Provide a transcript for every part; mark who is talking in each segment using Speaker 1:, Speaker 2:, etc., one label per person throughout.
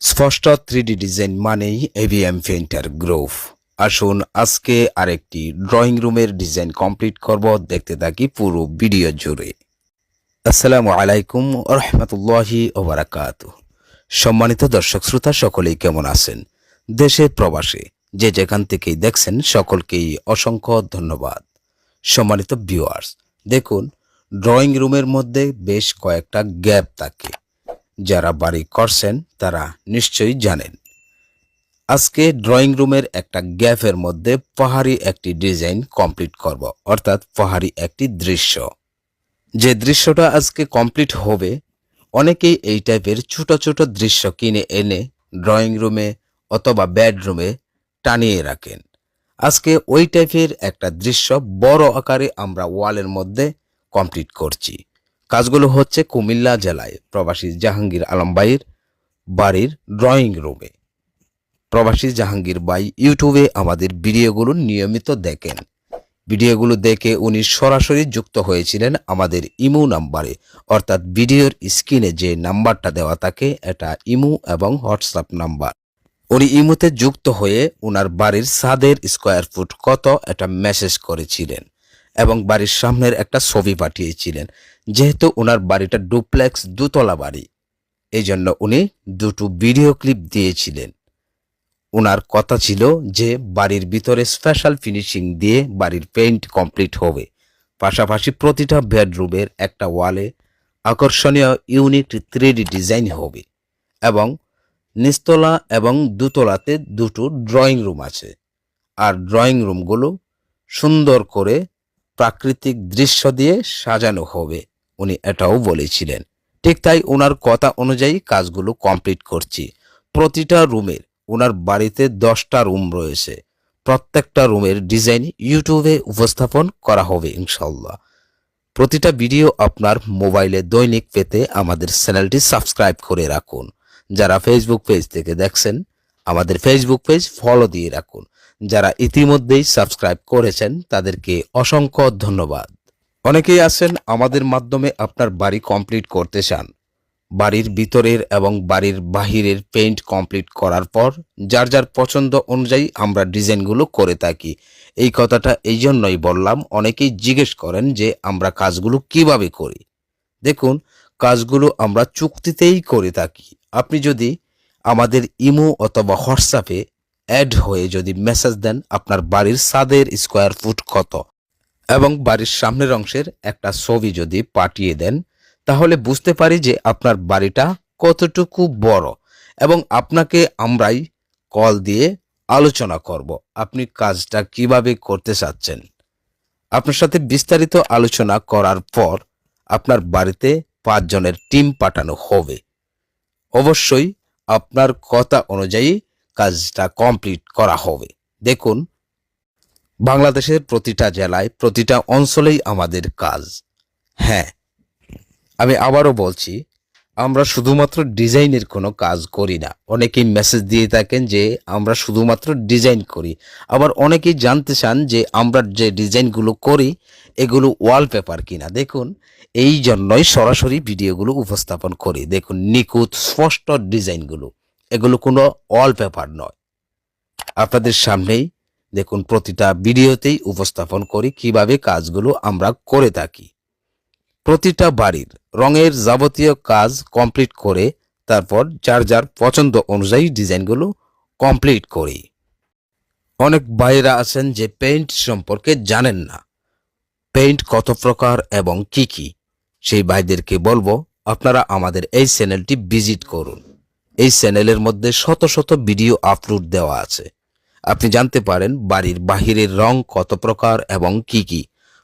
Speaker 1: স্পষ্ট three D design মানেই AVM painter group আসুন আজকে আরেকটি ড্রয়িং রুমের ডিজাইন কমপ্লিট করব, দেখতে থাকি পুরো ভিডিও জুড়ে। আসসালামু আলাইকুম রহমতুল্লাহি ওবরাকাত সম্মানিত দর্শক শ্রোতা, সকলেই কেমন আছেন? দেশে প্রবাসে যে যেখান থেকেই দেখছেন, সকলকেই অসংখ্য ধন্যবাদ। সম্মানিত ভিউয়ার্স দেখুন ড্রয়িং রুমের মধ্যে বেশ কয়েকটা গ্যাপ থাকে। যারা বাড়ি করছেন, তারা নিশ্চয়ই জানেন। আজকে ড্রয়িং রুমের একটা গ্যাপের মধ্যে পাহাড়ি একটি ডিজাইন কমপ্লিট করব, অর্থাৎ পাহাড়ি একটি দৃশ্য। যে দৃশ্যটা আজকে কমপ্লিট হবে, অনেকেই এই টাইপের ছোট ছোট দৃশ্য কিনে এনে ড্রয়িং রুমে অথবা বেডরুমে টানিয়ে রাখেন। আজকে ওই টাইপের একটা দৃশ্য বড় আকারে আমরা ওয়ালের মধ্যে কমপ্লিট করছি। কাজগুলো হচ্ছে কুমিল্লা জেলায় প্রবাসী জাহাঙ্গীর আলম বাড়ির ড্রয়িং রুমে প্রবাসী জাহাঙ্গীর ভাই ইউটিউবে আমাদের ভিডিওগুলো নিয়মিত দেখেন। ভিডিওগুলো দেখে উনি সরাসরি যুক্ত হয়েছিলেন আমাদের ইমু নাম্বারে। অর্থাৎ ভিডিওর স্ক্রিনে যে নাম্বারটা দেওয়া থাকে, এটা ইমু এবং হোয়াটসঅ্যাপ নাম্বার। উনি ইমুতে যুক্ত হয়ে ওনার বাড়ির সাদের স্কোয়ার ফুট কত, এটা মেসেজ করেছিলেন। এবং বাড়ির সামনের একটা ছবি পাঠিয়েছিলেন, যেহেতু ওনার বাড়িটা ডুপ্লেক্স দুতলা বাড়ি। এই জন্য উনি দুটো ভিডিও ক্লিপ দিয়েছিলেন। ওনার কথা ছিল যে, বাড়ির ভিতরে স্পেশাল ফিনিশিং দিয়ে বাড়ির পেইন্ট কমপ্লিট হবে। পাশাপাশি প্রতিটা বেডরুমের একটা ওয়ালে আকর্ষণীয় ইউনিক থ্রিডি ডিজাইন হবে এবং নিস্তলা এবং দুতলাতে দুটো ড্রয়িং রুম আছে। আর ড্রয়িং রুমগুলো সুন্দর করে প্রাকৃতিক দৃশ্য দিয়ে সাজানো হবে, উনি এটাও বলেছিলেন। ঠিক তাই ওনার কথা অনুযায়ী কাজগুলো কমপ্লিট করছি। প্রতিটা রুমের ওনার বাড়িতে দশটা রুম রয়েছে। প্রত্যেকটা রুমের ডিজাইন ইউটিউবে উপস্থাপন করা হবে ইনশাল্লাহ প্রতিটা ভিডিও আপনার মোবাইলে দৈনিক পেতে আমাদের চ্যানেলটি সাবস্ক্রাইব করে রাখুন। যারা ফেসবুক পেজ থেকে দেখছেন, আমাদের ফেসবুক পেজ ফলো দিয়ে রাখুন। যারা ইতিমধ্যেই সাবস্ক্রাইব করেছেন, তাদেরকে অসংখ্য ধন্যবাদ। অনেকেই আছেন আমাদের মাধ্যমে আপনার বাড়ি কমপ্লিট করতে চান। বাড়ির ভিতরের এবং বাড়ির বাহিরের পেইন্ট কমপ্লিট করার পর, যার যার পছন্দ অনুযায়ী আমরা ডিজাইনগুলো করে থাকি। এই কথাটা এই জন্যই বললাম, অনেকেই জিজ্ঞেস করেন যে আমরা কাজগুলো কীভাবে করি। দেখুন, কাজগুলো আমরা চুক্তিতেই করে থাকি। আপনি যদি আমাদের ইমো অথবা হোয়াটসঅ্যাপে অ্যাড হয়ে যদি মেসেজ দেন, আপনার বাড়ির সাদের স্কোয়ার ফুট কত? এবং বাড়ির সামনের অংশের একটা ছবি যদি পাঠিয়ে দেন, তাহলে বুঝতে পারি যে আপনার বাড়িটা কতটুকু বড়। এবং আপনাকে আমরাই কল দিয়ে আলোচনা করব, আপনি কাজটা কীভাবে করতে চাচ্ছেন। আপনার সাথে বিস্তারিত আলোচনা করার পর আপনার বাড়িতে পাঁচজনের টিম পাঠানো হবে। অবশ্যই আপনার কথা অনুযায়ী কাজটা কমপ্লিট করা হবে। দেখুন, বাংলাদেশের প্রতিটা জেলায়, প্রতিটা অঞ্চলেই আমাদের কাজ। হ্যাঁ আমি আবারও বলছি, আমরা শুধুমাত্র ডিজাইনের কোনো কাজ করি না। অনেকেই মেসেজ দিয়ে থাকেন যে, আমরা শুধুমাত্র ডিজাইন করি। আবার অনেকেই জানতে চান যে, আমরা যে ডিজাইনগুলো করি, এগুলো ওয়ালপেপার কিনা? দেখুন, এই জন্যই সরাসরি ভিডিওগুলো উপস্থাপন করি। দেখুন, নিখুঁত, স্পষ্ট ডিজাইনগুলো। এগুলো কোনো ওয়ালপেপার নয়। আপনাদের সামনেই দেখুন প্রতিটা ভিডিওতেই উপস্থাপন করি কীভাবে কাজগুলো আমরা করে থাকি। প্রতিটা বাড়ির রঙের যাবতীয় কাজ কমপ্লিট করে তারপর যার যার পছন্দ অনুযায়ী ডিজাইনগুলো কমপ্লিট করি। অনেক ভাইয়েরা আছেন যে পেইন্ট সম্পর্কে জানেন না। পেইন্ট কত প্রকার এবং কি কি? সেই ভাইদেরকে বলব, আপনারা আমাদের এই চ্যানেলটি ভিজিট করুন। এই চ্যানেলের মধ্যে শত শত ভিডিও আপলোড দেওয়া আছে। আপনি জানতে পারেন বাড়ির বাহিরের রং কত প্রকার এবং কি কি।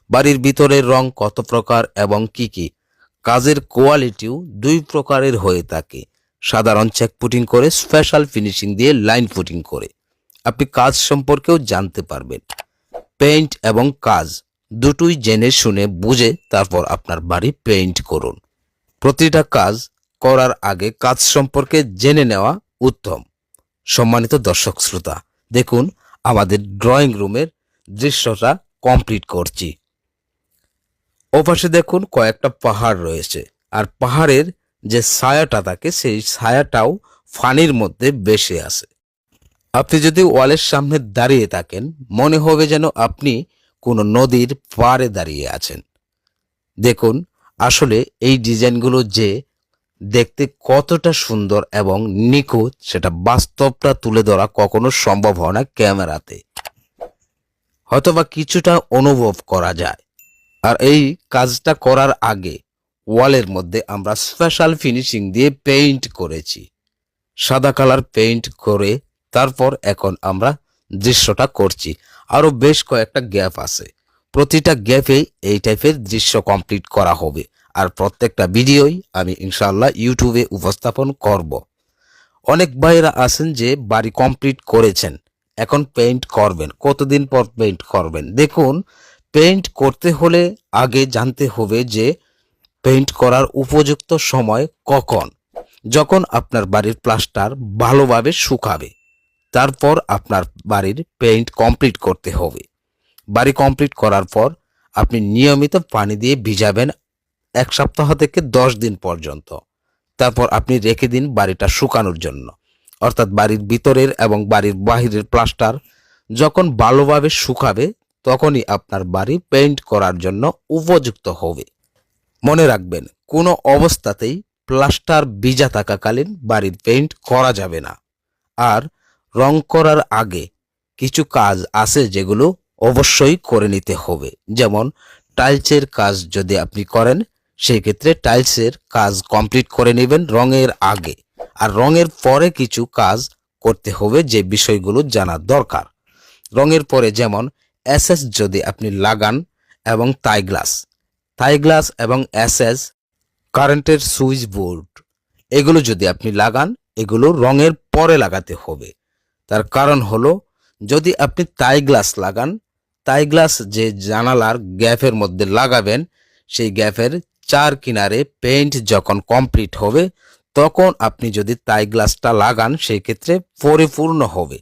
Speaker 1: বাড়ির ভিতরের রং কত প্রকার এবং কি কি। কাজের কোয়ালিটিও দুই প্রকারের হয়ে থাকে। সাধারণ চেক পুটিং করে স্পেশাল ফিনিশিং দিয়ে লাইন পুটিং করে। আপনি কাজ সম্পর্কেও জানতে পারবেন। পেইন্ট এবং কাজ দুটোই জেনে শুনে বুঝে তারপর আপনার বাড়ি পেইন্ট করুন। প্রতিটা কাজ করার আগে কাজ সম্পর্কে জেনে নেওয়া উত্তম। সম্মানিত দর্শক শ্রোতা, দেখুন আমাদের ড্রয়িং রুমের দৃশ্যটা কমপ্লিট করছি। ওপাশে দেখুন কয়েকটা পাহাড় রয়েছে আর পাহাড়ের যে ছায়াটা থাকে সেই ছায়াটাও ফানির মধ্যে বেশি আছে। আপনি যদি ওয়ালের সামনে দাঁড়িয়ে থাকেন, মনে হবে যেন আপনি কোনো নদীর পাড়ে দাঁড়িয়ে আছেন। দেখুন, আসলে এই ডিজাইনগুলো যে দেখতে কতটা সুন্দর এবং নিখুঁত সেটা বাস্তবটা তুলে ধরা কখনো সম্ভব হয় না ক্যামেরাতে। হয়তোবা কিছুটা অনুভব করা যায়। আর এই কাজটা করার আগে ওয়ালের মধ্যে আমরা স্পেশাল ফিনিশিং দিয়ে পেইন্ট করেছি। সাদা কালার পেইন্ট করে তারপর এখন আমরা দৃশ্যটা করছি। আরও বেশ কয়েকটা গ্যাপ আছে। প্রতিটা গ্যাপেই এই টাইপের দৃশ্য কমপ্লিট করা হবে। আর প্রত্যেকটা ভিডিওই আমি ইনশাল্লাহ ইউটিউবে উপস্থাপন করব। অনেক ভাইয়েরা আছেন যে বাড়ি কমপ্লিট করেছেন, এখন পেইন্ট করবেন, কতদিন পর পেইন্ট করবেন? দেখুন পেইন্ট করতে হলে আগে জানতে হবে যে পেইন্ট করার উপযুক্ত সময় কখন, যখন আপনার বাড়ির প্লাস্টার ভালোভাবে শুকাবে, তারপর আপনার বাড়ির পেইন্ট কমপ্লিট করতে হবে। বাড়ি কমপ্লিট করার পর আপনি নিয়মিত পানি দিয়ে ভিজাবেন এক সপ্তাহ থেকে দশ দিন পর্যন্ত। তারপর আপনি রেখে দিন বাড়িটা শুকানোর জন্য। অর্থাৎ বাড়ির ভিতরের এবং বাড়ির বাহিরের প্লাস্টার যখন ভালোভাবে শুকাবে, তখনই আপনার বাড়ি পেইন্ট করার জন্য উপযুক্ত হবে। মনে রাখবেন, কোনো অবস্থাতেই প্লাস্টার ভিজা থাকাকালীন বাড়ির পেইন্ট করা যাবে না। আর রং করার আগে কিছু কাজ আছে যেগুলো অবশ্যই করে নিতে হবে। যেমন টাইলসের কাজ যদি আপনি করেন সেই ক্ষেত্রে টাইলসের কাজ কমপ্লিট করে নেবেন রঙের আগে। আর রঙের পরে কিছু কাজ করতে হবে যে বিষয়গুলো জানা দরকার। রঙের পরে যেমন এসএস যদি আপনি লাগান এবং তাই গ্লাস থাই গ্লাস এবং এসএস কারেন্টের সুইচ বোর্ড এগুলো যদি আপনি লাগান, এগুলো রঙের পরে লাগাতে হবে। তার কারণ হলো, যদি আপনি তাই গ্লাস লাগান তাই গ্লাস যে জানালার গ্যাপের মধ্যে লাগাবেন, সেই গ্যাপের চার কিনারে পেইন্ট যখন কমপ্লিট হবে, তখন আপনি যদি তাই গ্লাসটা লাগান সেই ক্ষেত্রে পরিপূর্ণ হবে।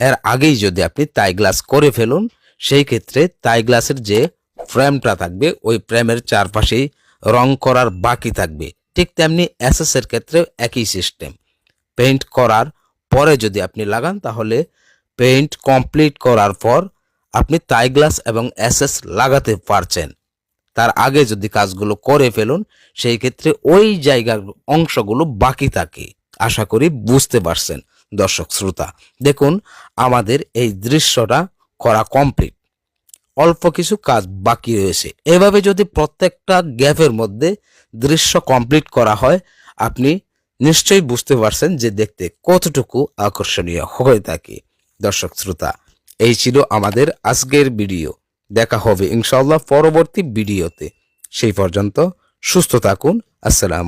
Speaker 1: এর আগেই যদি আপনি তাই গ্লাস করে ফেলুন সেই ক্ষেত্রে তাই গ্লাসের যে ফ্রেমটা থাকবে, ওই ফ্রেমের চারপাশেই রং করার বাকি থাকবে। ঠিক তেমনি এসএস এর ক্ষেত্রে একই সিস্টেম পেইন্ট করার পরে যদি আপনি লাগান, তাহলে পেইন্ট কমপ্লিট করার পর আপনি তাই গ্লাস এবং এসএস লাগাতে পারছেন। তার আগে যদি কাজগুলো করে ফেলুন, সেই ক্ষেত্রে ওই জায়গার অংশগুলো বাকি থাকে। আশা করি বুঝতে পারছেন, দর্শক শ্রোতা। দেখুন, আমাদের এই দৃশ্যটা করা কমপ্লিট অল্প কিছু কাজ বাকি রয়েছে। এভাবে যদি প্রত্যেকটা গ্যাপের মধ্যে দৃশ্য কমপ্লিট করা হয়, আপনি নিশ্চয়ই বুঝতে পারছেন যে দেখতে কতটুকু আকর্ষণীয় হয়ে থাকে। দর্শক শ্রোতা, এই ছিল আমাদের আজকের ভিডিও দেখা হবে ইনশাল্লাহ পরবর্তী ভিডিওতে। সেই পর্যন্ত সুস্থ থাকুন। আসসালাম